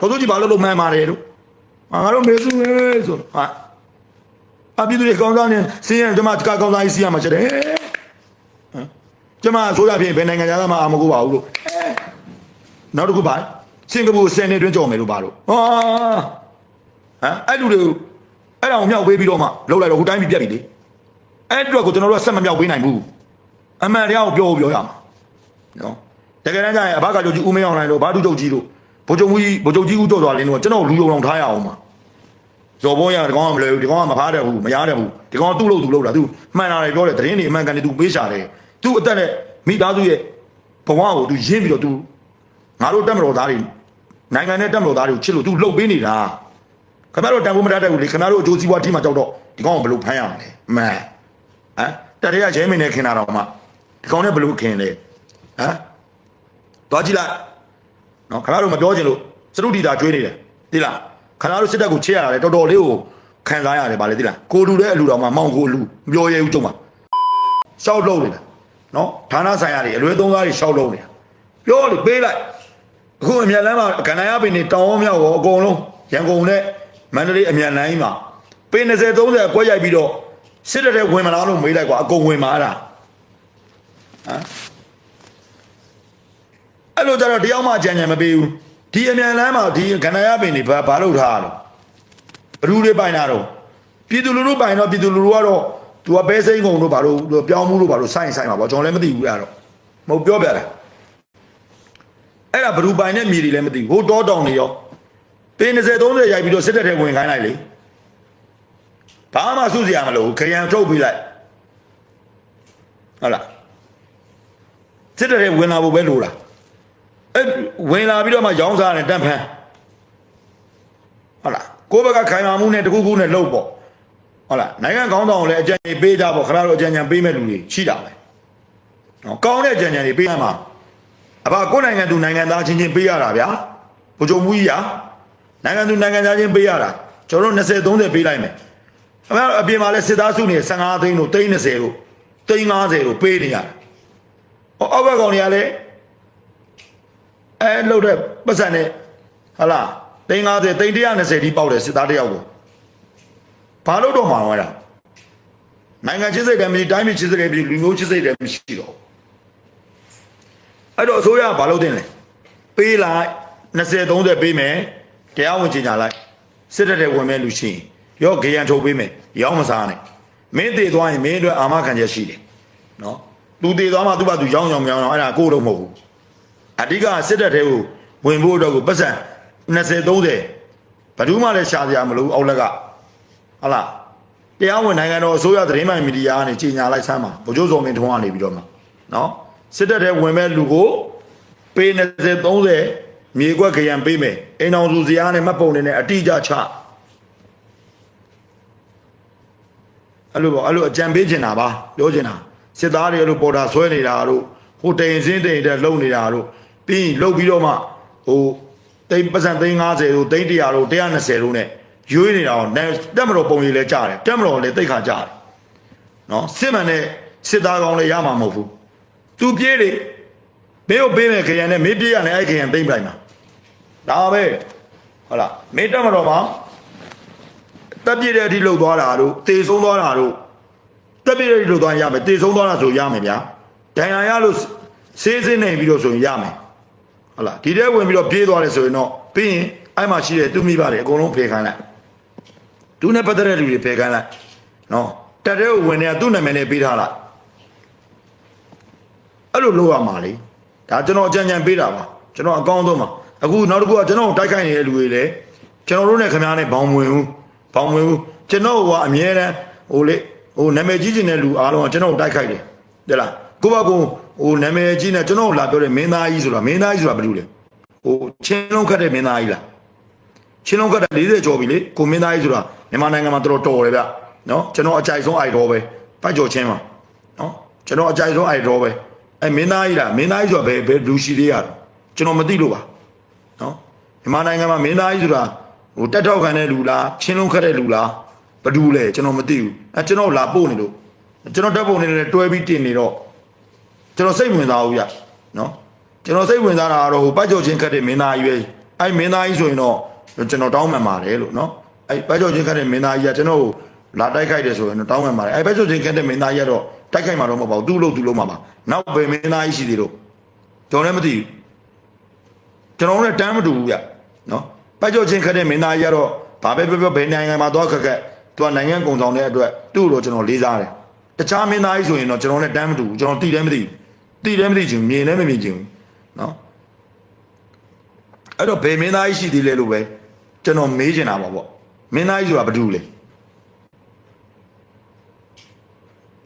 တော်တော်ကြီးဘာလို့လို့မှန်ပါတယ်လို့ငါတို့မေစုလေဆိုဟာအပြည်သူတွေကောင်းစားနေစင်းရကျမကကောင်းစားကြီးစီးရမှာချက်တယ်ဟမ်ကျမဆိုရဖြင့်ဘယ်နိုင်ငံသားမှအာမကိုပါဘူးလို့နောက်တစ်ခုပါစင်ကာပူ10နှစ်တွင်းကြော်မယ်လို့ပါလို့ဟာဟမ်အဲ့လူတွေအဲ့ဒါကိုမြောက်ပေးပြီးတော့မှလောက်လိုက်တော့ဟိုတိုင်းပြည်ပြတ်ပြီလေအဲ့အတွက်ကိုကျွန်တော်တို့ကဆက်မမြောက်ပေးနိုင်ဘူးအမှန်တရားကိုပြောဖို့ပြောရမှာနော်တကယ်တမ်းကျရင်အဘကကြုတ်ကြီးဦးမင်းအောင်နိုင်လို့ဘာတူကြုတ် ကြီးလို့ဘိုးချုပ်ကြီးဘိုးချုပ်ကြီးဦးတော်တော်လင်းတော့ကျွန်တော်လူယုံအောင်ထားရအောင်ပါဇော်ဘောရဒီကောင်ကမလဲဘူးဒီကောင်ကမဖားတယ်ဘူးမရတယ်ဘူးဒီကောင်ကသူ့လို့သူ့လို့လားသူမှန်တာလေပြောတယ်သတင်းတွေအမှန်ကန်တွေသူပေးရှာတယ်သူ့အသက်နဲ့မိသားစုရဲ့ဘဝကိုသူရင်းပြီးတော့သူငါတို့တက်မတော်သားတွေနိုင်ငံနဲ့တက်မတော်သားတွေကိုချစ်လို့သူလှုပ်ပေးနေတာခင်ဗျားတို့တန်ဖိုးမတတ်တဲ့ဘူးလေခင်ဗျားတို့အကျိုးစီးပွားထိမှကြောက်တော့ဒီကောင်ကဘယ်လိုဖမ်းရမလဲမှန်ဟမ်တတရရဲမင်းနဲ့ခင်တာတော့မှဒီကောင်နဲ့ဘယ်လိုခင်လဲဟမ်သွားကြည့်လိုက် နော်ခင်ဗျားတို့မပြောချင်လို့စရုပ်တီတာကျွေးနေတယ်သိလားခင်ဗျားတို့စစ်တပ်ကိုချစ်ရတာလေတော်တော်လေးကိုခံစားရတယ်ဗာလေသိလားကိုလူတဲ့အလူတော်မှမောင်ကိုအလူမပြောရဲဘူးကြုံပါရှောက်လုံးနေတာနော်ဌာနဆိုင်ရာတွေအလွဲသုံးစားတွေရှောက်လုံးနေတာပြောလေပေးလိုက်အခုအမြန်လမ်းမှာကန္နာရပင်နေတောင်အောင်မြောက်ရောအကုန်လုံးရန်ကုန်နဲ့မန္တလေးအမြန်လမ်းကြီးမှာပေ20 30အကွက်ရိုက်ပြီးတော့စစ်တပ်တဲ့ဝင်မလားလို့မေးလိုက်ကွာအကုန်ဝင်มาအဲ့ဒါဟမ် အဲ့လိုကြတော့တယောက်မှအကြံဉာဏ်မပေးဘူးဒီအမြန်လမ်းမှာဒီကန္နာရပင်တွေဘာဘာလုပ်ထားရလဲဘလူတွေပိုင်တာတော့ပြည်သူလူထုပိုင်တော့ပြည်သူလူထုကတော့သူကပဲစိမ့်ကုန်တို့ဘာလို့ပြောင်းမှုတို့ဘာလို့စိုင်းဆိုင်မှာပေါ့ကျွန်တော်လည်းမသိဘူးအဲ့တော့မဟုတ်ပြောပြတယ်အဲ့ဒါဘလူပိုင်တဲ့မြေတွေလည်းမသိဘူးဟိုတောတောင်တွေရောပေ20 30ရိုက်ပြီးတော့စစ်တပ်ထဲဝင်ခိုင်းလိုက်လေဘာမှစုစရာမလိုဘူးခရံထုတ်ပေးလိုက်ဟုတ်လားစစ်တပ်ထဲဝင်လာဖို့ပဲလိုလား အဲ့ဝင်လာပြီးတော့မှရောင်းစားတယ်တန့်ဖန်းဟုတ်လားကိုယ့်ဘက်ကခိုင်မာမှုနဲ့တခုခုနဲ့လှုပ်ပေါ့ဟုတ်လားနိုင်ငံကောင်းဆောင်ကိုလည်းအကြံဉာဏ်ပေးကြပေါ့ခဏတော့အကြံဉာဏ်ပေးမဲ့လူတွေရှိတာပဲနော်ကောင်းတဲ့အကြံဉာဏ်တွေပေးရမှာအဘကိုယ့်နိုင်ငံသူနိုင်ငံသားချင်းချင်းပေးရတာဗျာဘုံကြုံမှုကြီးရာနိုင်ငံသူနိုင်ငံသားချင်းပေးရတာကျွန်တော်တို့20 30ပေးလိုက်မယ်အမေအပြင်မှာလဲစစ်သားစုနေ15သိန်းတို့30တို့30တို့ပေးနေရတယ်ဟောအောက်ဘက်ကောင်တွေကလည်း အဲလှုပ်တဲ့ပတ်စံနဲ့ဟာလားသိန်း50သိန်း120ဒီပေါက်တယ်စစ်သားတယောက်ကိုဘာလို့တော့မှာလဲအဲ့ဒါနိုင်ငံချင်းစိတ်တယ်မရှိတိုင်းပြည်ချင်းစိတ်တယ်မရှိလူမျိုးချင်းစိတ်တယ်မရှိတော့အဲ့တော့အစိုးရကဘာလုပ်တင်လဲပေးလိုက်20 30ပေးမယ်တရားဝင်ကြီးညာလိုက်စစ်တပ်တဲ့ဝင်မဲ့လူရှိရင်ရောဂရန်ထုတ်ပေးမယ်ရောင်းမစားနဲ့မင်းတည်သွားရင်မင်းအတွက်အာမခံချက်ရှိတယ်နော်သူတည်သွားမှသူ့ဘာသူရောင်းရောင်းရောင်းအဲ့ဒါကိုယ်တော့မဟုတ်ဘူး အဓိကစစ်တပ်ထဲကိုဝင်ဖို့အတွက်ကိုပတ်စံ20 30ဘယ်သူမှလည်းရှာစရာမလိုဘူးအောက်လက်ကဟုတ်လားတရားဝင်နိုင်ငံတော်အစိုးရသတင်းမှန်မီဒီယာကနေကြီးညာလိုက်ဆမ်းပါဗိုလ်ချုပ်စောမင်းထွန်းကနေပြီးတော့မှနော်စစ်တပ်ထဲဝင်မဲ့လူကိုပေး20 30မြေကွက်ခရံပေးမယ်အိမ်အောင်စုစရာနဲ့မှတ်ပုံတွေနဲ့အတိအကျချအဲ့လိုပေါ့အဲ့လိုအကြံပေးချင်တာပါပြောချင်တာစစ်သားတွေအဲ့လိုပေါ်တာဆွဲနေတာတို့ဟိုတိန်စင်းတိန်တဲ့လုံနေတာတို့ ပြီးရင်လှုပ်ပြီးတော့မှဟိုတိန်ပတ်စံသိန်း90တို့သိန်း100တို့120တို့နဲ့ရွေးနေတာတော့တက်မတော်ပုံရိပ်လဲကြားတယ်တက်မတော်လည်းတိတ်ခါကြားတယ်နော်စစ်မှန်တဲ့စစ်သားကောင်းလည်းရမှာမဟုတ်ဘူးသူပြေးတယ်မင်းကိုပေးမယ်ခရံနဲ့မင်းပြေးရနဲ့အဲ့ခရံသိမ့်ပလိုက်မှာဒါပဲဟုတ်လားမင်းတက်မတော်မှာတက်ပြည့်တဲ့အထိလှုပ်သွားတာတို့တေဆုံးသွားတာတို့တက်ပြည့်တဲ့အထိလှုပ်သွားရင်ရမယ်တေဆုံးသွားတာဆိုရမယ်ဗျာဒဏ်ရာရလို့စေးစင်းနေပြီးတော့ဆိုရင်ရမယ် ဟုတ်လားဒီထဲဝင်ပြီးတော့ပြေးသွားတယ်ဆိုရင်တော့ပြီးရင်အဲ့မှာရှိတဲ့သူမိပါတယ်အကုန်လုံးဖယ်ခိုင်းလိုက်သူနဲ့ပတ်သက်တဲ့လူတွေဖယ်ခိုင်းလိုက်နော်တက်တဲ့ကိုဝင်နေတာသူ့နာမည်နဲ့ပေးထားလိုက်အဲ့လိုလုပ်ရမှာလေဒါကျွန်တော်အကြံဉာဏ်ပေးတာပါကျွန်တော်အကောင်းဆုံးပါအခုနောက်တစ်ခုကကျွန်တော်တိုက်ခိုက်နေတဲ့လူတွေလည်းကျွန်တော်တို့နဲ့ခင်ဗျားနဲ့ဘောင်ဝင်ဘူးဘောင်ဝင်ဘူးကျွန်တော်ကအမြဲတမ်းဟိုလေဟိုနာမည်ကြီးကျင်တဲ့လူအားလုံးကကျွန်တော်တိုက်ခိုက်တယ်တဲ့လားကိုယ့်ဘက်က ဟိုနာမည်ကြီးနဲ့ကျွန်တော်လာပြောတဲ့မင်းသားကြီးဆိုတာမင်းသားကြီးဆိုတာဘယ်လိုလဲဟိုချင်းလုံးခတ်တဲ့မင်းသားကြီးလားချင်းလုံးခတ်တဲ့40ကျော်ပြီလေကိုမင်းသားကြီးဆိုတာမြန်မာနိုင်ငံမှာတော်တော်တော်တယ်ဗျနော်ကျွန်တော်အကြိုက်ဆုံးအိုက်တော်ပဲပတ်ကျော်ချင်းပါနော်ကျွန်တော်အကြိုက်ဆုံးအိုက်တော်ပဲအဲမင်းသားကြီးလားမင်းသားကြီးဆိုတာဘယ်ဘယ်လူရှိသေးရတော့ကျွန်တော်မသိလို့ပါနော်မြန်မာနိုင်ငံမှာမင်းသားကြီးဆိုတာဟိုတက်ထောက်ခံတဲ့လူလားချင်းလုံးခတ်တဲ့လူလားဘယ်သူလဲကျွန်တော်မသိဘူးအဲကျွန်တော်လာပို့နေလို့ကျွန်တော်တက်ပုံနေနဲ့တွဲပြီးတင်နေတော့ ကျွန်တော်စိတ်ဝင်စားဘူးဗျနော်ကျွန်တော်စိတ်ဝင်စားတာကတော့ဟိုပတ်ကြောချင်းခတ်တဲ့မင်းသားကြီးပဲအဲ့မင်းသားကြီးဆိုရင်တော့ကျွန်တော်တောင်းပန်ပါတယ်လို့နော်အဲ့ဘက်ကျော်ချင်းခတ်တဲ့မင်းသားကြီးကကျွန်တော်ကိုလာတိုက်ခိုက်တယ်ဆိုရင်တော့တောင်းပန်ပါတယ်အဲ့ဘက်ကျော်ချင်းခတ်တဲ့မင်းသားကြီးကတော့တိုက်ခိုက်မှာတော့မဟုတ်ပါဘူးသူ့လို့သူ့လို့မှာပါနောက်ဘယ်မင်းသားကြီးရှိသေးလို့ကျွန်တော်လည်းမသိဘူးကျွန်တော်လည်းတမ်းမတူဘူးဗျနော်ဘက်ကျော်ချင်းခတ်တဲ့မင်းသားကြီးကတော့ဘာပဲပြောပြောဘယ်နိုင်ငံမှာသွားခက်ခက်သူကနိုင်ငံကုံဆောင်တဲ့အတွက်သူ့လိုကျွန်တော်လေးစားတယ်တခြားမင်းသားကြီးဆိုရင်တော့ကျွန်တော်လည်းတမ်းမတူဘူးကျွန်တော်တိလည်းမသိဘူး တိလည်းမသိချင်ဘူးမြင်လည်းမမြင်ချင်ဘူးနော်အဲ့တော့ဘယ်မင်းသားကြီးရှိသေးလဲလို့ပဲကျွန်တော်မေးချင်တာပါပေါ့မင်းသားကြီးဆိုတာဘာတူလဲ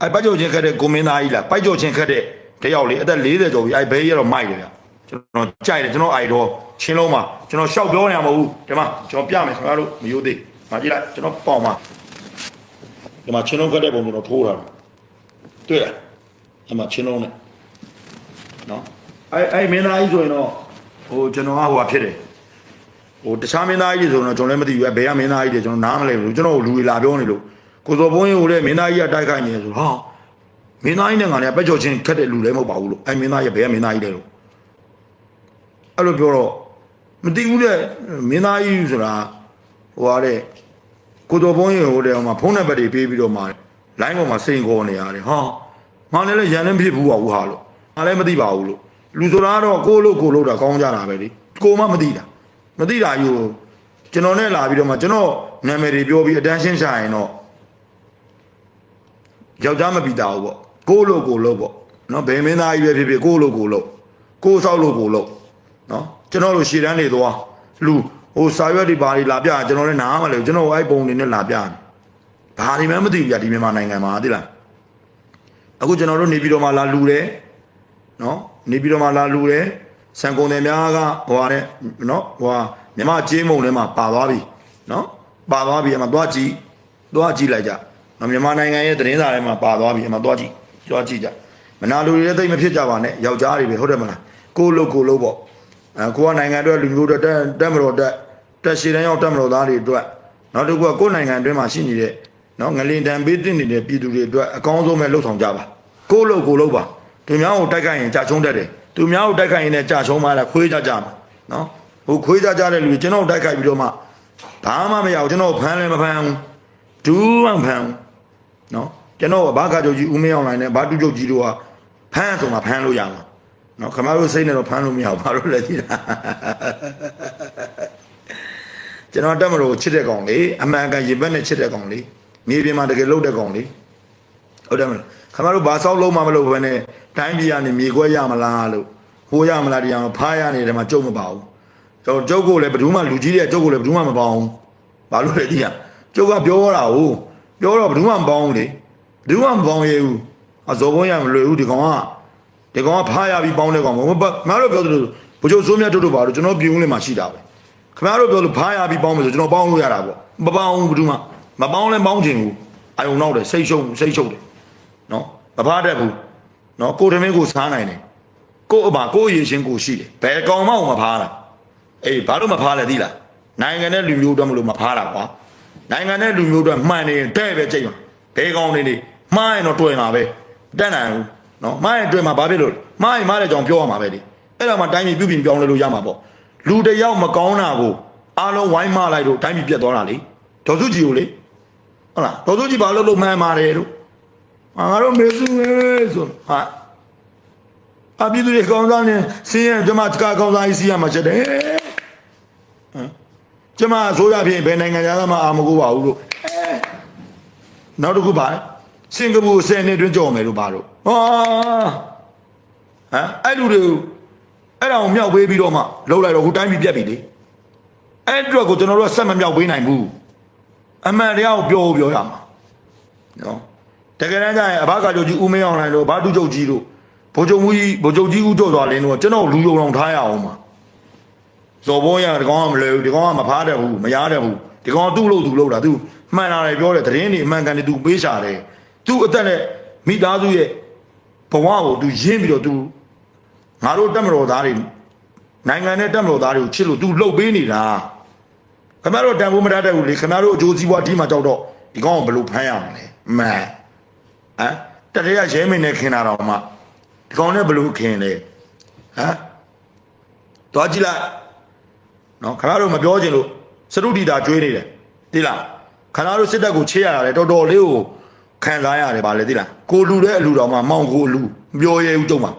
အဲ့ပိုက်ကြောချင်းခက်တဲ့ကိုမင်းသားကြီးလားပိုက်ကြောချင်းခက်တဲ့တယောက်လေအသက်40ကျော်ပြီအဲ့ဘဲကြီးကတော့မိုက်တယ်ဗျကျွန်တော်ကြိုက်တယ်ကျွန်တော်အိုက်တော့ချင်းလုံးမှာကျွန်တော်ရှောက်ပြောနေမှာမဟုတ်ဘူးဒီမှာကျွန်တော်ပြမယ်ခင်ဗျားတို့မယိုသေးမကြည့်လိုက်ကျွန်တော်ပေါင်မှာဒီမှာချင်းလုံးခက်တဲ့ပုံကျွန်တော်ထိုးတာတွေ့လားဒီမှာချင်းလုံးနဲ့ နော်အဲ့အဲ့မင်းသားကြီးဆိုရင်တော့ဟိုကျွန်တော်ကဟိုဟာဖြစ်တယ်ဟိုတခြားမင်းသားကြီးတွေဆိုတော့ကျွန်တော်လည်းမသိဘူးအဲဘယ်ကမင်းသားကြီးတွေကျွန်တော်နားမလဲဘူးကျွန်တော်လူတွေလာပြောနေလို့ကိုစော်ဘုန်းကြီးကိုလည်းမင်းသားကြီးကတိုက်ခိုက်နေတယ်ဆိုတော့ဟာမင်းသားကြီးနဲ့ငါလည်းပက်ချော်ချင်းခက်တဲ့လူလည်းမဟုတ်ပါဘူးလို့အဲမင်းသားကြီးကဘယ်ကမင်းသားကြီးလဲလို့အဲ့လိုပြောတော့မသိဘူးတဲ့မင်းသားကြီးဆိုတာဟိုဟာတဲ့ကိုစော်ဘုန်းကြီးဟိုတဲ့ဟိုမှာဖုန်းနံပါတ်တွေပေးပြီးတော့မှလိုင်းပေါ်မှာစိန်ခေါ်နေရတယ်ဟာငါလည်းလည်းရန်လည်းမဖြစ်ဘူးပါဘူးဟာလို့ ငါလည်းမသိပါဘူးလို့လူဆိုတာကတော့ကိုလို့ကိုလို့တာကောင်းကြတာပဲလေကိုမှမသိတာမသိတာယူကျွန်တော်နဲ့လာပြီးတော့မှကျွန်တော်နာမည်တွေပြောပြီးအတန်းရှင်းရှာရင်တော့ယောက်ျားမပြီးတာဘူးပေါ့ကိုလို့ကိုလို့ပေါ့နော်ဘယ်မင်းသားကြီးပဲဖြစ်ဖြစ်ကိုလို့ကိုလို့ကိုဆောက်လို့ကိုလို့နော်ကျွန်တော်တို့ရှည်တန်းနေသွားလူဟိုစာရွက်တွေဘာတွေလာပြကျွန်တော်လည်းနားမလဲဘူးကျွန်တော်အဲ့ပုံတွေနဲ့လာပြတယ်ဘာတွေမှမသိဘူးပြဒီမြန်မာနိုင်ငံမှာသိလားအခုကျွန်တော်တို့နေပြီးတော့မှလာလူတယ် နော်နေပြီးတော့မှလာလူတယ်စံကုန်တယ်များကဟိုဟာတဲ့နော်ဟိုဟာမြမကျေးမုံထဲမှာပါသွားပြီနော်ပါသွားပြီအမှသွားကြည့်သွားကြည့်လိုက်ကြနော်မြန်မာနိုင်ငံရဲ့သတင်းစာထဲမှာပါသွားပြီအမှသွားကြည့်သွားကြည့်ကြမနာလူတွေလည်းသိပ်မဖြစ်ကြပါနဲ့ယောက်ျားတွေပဲဟုတ်တယ်မလားကိုလို့ကိုလို့ပေါ့အဲကိုကနိုင်ငံအတွက်လူမျိုးအတွက်တက်တက်မတော်တက်တက်ရှည်တန်းရောက်တက်မတော်သားတွေအတွက်နောက်တစ်ခုကကိုယ်နိုင်ငံအတွင်းမှာရှိနေတဲ့နော်ငလင်တန်ပေးတင်နေတဲ့ပြည်သူတွေအတွက်အကောင်းဆုံးပဲလှုပ်ဆောင်ကြပါကိုလို့ကိုလို့ပါ သူများကိုတိုက်ခိုက်ရင်ကြာချုံးတတ်တယ်သူများကိုတိုက်ခိုက်ရင်လည်းကြာချုံးမှလည်းခွေးကြကြမှာနော်ဟိုခွေးကြကြတဲ့လူတွေကျွန်တော်တိုက်ခိုက်ပြီးတော့မှဘာမှမရဘူးကျွန်တော်ဖမ်းလည်းမဖမ်းဘူးဒူးမှမဖမ်းဘူးနော်ကျွန်တော်ဘာကကြုတ်ကြီးဦးမင်းအောင်လိုင်းနဲ့ဘာတူကြုတ်ကြီးတို့ကဖမ်းဆိုမှဖမ်းလို့ရမှာနော်ခမတို့စိတ်နဲ့တော့ဖမ်းလို့မရဘူးဘာလို့လဲကြည့်တာကျွန်တော်တက်မလို့ချစ်တဲ့ကောင်လေအမှန်ကန်ရေဘက်နဲ့ချစ်တဲ့ကောင်လေမြေပြင်မှာတကယ်လှုပ်တဲ့ကောင်လေဟုတ်တယ်မလား ခမတို့ဘာဆောက်လုံးမှမလုပ်ဘဲနဲ့တိုင်းပြည်ကနေမြေခွဲရမလားလို့ဟိုးရမလားတရားဖားရနေတယ်မှာကြုံမပါဘူးကျွန်တော်ကျုပ်ကိုလည်းဘယ်သူမှလူကြီးတဲ့ကျုပ်ကိုလည်းဘယ်သူမှမပေါအောင်ဘာလို့လဲကြည့်ရကျုပ်ကပြောတာဟုတ်ပြောတော့ဘယ်သူမှမပေါအောင်လေဘယ်သူမှမပေါအောင်ရဲ့ဘူးအဇော်ဘုံရမလွယ်ဘူးဒီကောင်ကဒီကောင်ကဖားရပြီးပေါင်းတဲ့ကောင်မဟုတ်ဘူးငါတို့ပြောသလိုဘုချုပ်စိုးမြတ်တို့တို့ပါတော့ကျွန်တော်ပြည်ဦးလေးမှာရှိတာပဲခင်ဗျားတို့ပြောလို့ဖားရပြီးပေါင်းမယ်ဆိုကျွန်တော်ပေါင်းလို့ရတာပေါ့မပေါင်းဘူးဘယ်သူမှမပေါင်းလဲပေါင်းချင်ဘူးအယုံနောက်တယ်စိတ်ရှုံစိတ်ရှုံတယ် နော်မဖားတတ်ဘူးနော်ကိုတမင်းကိုစားနိုင်တယ်ကိုအမကိုအရေးချင်းကိုရှိတယ်ဘယ်ကောင်မှမဖားတာအေးဘာလို့မဖားလဲသိလားနိုင်ငံနဲ့လူမျိုးတော့မလို့မဖားတာကွာနိုင်ငံနဲ့လူမျိုးတော့မှန်နေရင်တဲ့ပဲကြိတ်မှာဘယ်ကောင်နေနေမှားရင်တော့တွေ့မှာပဲတက်နိုင်ဘူးနော်မှားရင်တွေ့မှာဘာဖြစ်လို့မှားရင်မှားတဲ့ကြောင်ပြောရမှာပဲလေအဲ့တော့မှတိုင်းပြည်ပြုပြင်ပြောင်းလဲလို့ရမှာပေါ့လူတစ်ယောက်မကောင်းတာကိုအားလုံးဝိုင်းမလိုက်လို့တိုင်းပြည်ပြတ်သွားတာလေဒေါ်စုကြည်ကိုလေဟုတ်လားဒေါ်စုကြည်ဘာလို့လို့မှန်ပါတယ်လို့ ငါတို့မေစုလေဆိုဟာအပြည်သူတွေကောင်းစားနေစင်းရဲ့ကျမတကားကောင်းစားကြီးစီးရမှာချက်တယ်ဟမ်ကျမအစိုးရဖြစ်ဘယ်နိုင်ငံသားမှအာမကိုပါဘူးလို့အဲနောက်တစ်ခုပါစင်ကာပူ10နှစ်တွင်းကြော်မယ်လို့ပါလို့ဟာဟမ်အဲ့လူတွေအဲ့ဒါကိုမြောက်ပေးပြီးတော့မှလှုပ်လိုက်တော့ခုတိုင်းပြည်ပြက်ပြီလေအဲ့အတွက်ကိုကျွန်တော်တို့ကဆက်မမြောက်ပေးနိုင်ဘူးအမှန်တရားကိုပြောပြောရမှာနော် တကယ်တမ်းကျရင်အဘကကြုတ်ကြီးဦးမင်းအောင်လိုင်းတို့ဘာတူကြုတ်ကြီးတို့ဘိုးချုပ်မူကြီးဘိုးချုပ်ကြီးဦးတို့သွားလင်းတို့ကျွန်တော်လူယုံအောင်ထားရအောင်ပါဇော်ဘုံရဒီကောင်ကမလဲဘူးဒီကောင်ကမဖားတတ်ဘူးမရတတ်ဘူးဒီကောင်ကသူ့လို့သူ့လို့တာသူမှန်တာလေပြောတယ်သတင်းတွေအမှန်ကန်တယ်သူပေးရှာတယ်သူအသက်နဲ့မိသားစုရဲ့ဘဝကိုသူရင်းပြီးတော့သူငါတို့တက်မတော်သားတွေနိုင်ငံနဲ့တက်မတော်သားတွေကိုချစ်လို့သူလှုပ်ပေးနေတာခင်ဗျားတို့တန်ဖိုးမတတ်တဲ့ဘူးလေခင်ဗျားတို့အကျိုးစီးပွားဒီမှာကြောက်တော့ဒီကောင်ကဘယ်လိုဖမ်းရမလဲမှန် ဟမ်တတရရဲမင်းနဲ့ခင်တာတော့မှဒီကောင်နဲ့ဘလို့ခင်လဲဟမ်သွားကြည့်လိုက်နော်ခင်ဗျားတို့မပြောချင်လို့စရုဒိတာကျွေးနေတယ်သိလားခင်ဗျားတို့စစ်တပ်ကိုချေရရတယ်တော်တော်လေးကိုခံစားရတယ်ဗာလေသိလားကိုလူတဲ့အလူတော်မှမောင်ကိုအလူမပြောရဲဘူးကြုံပါ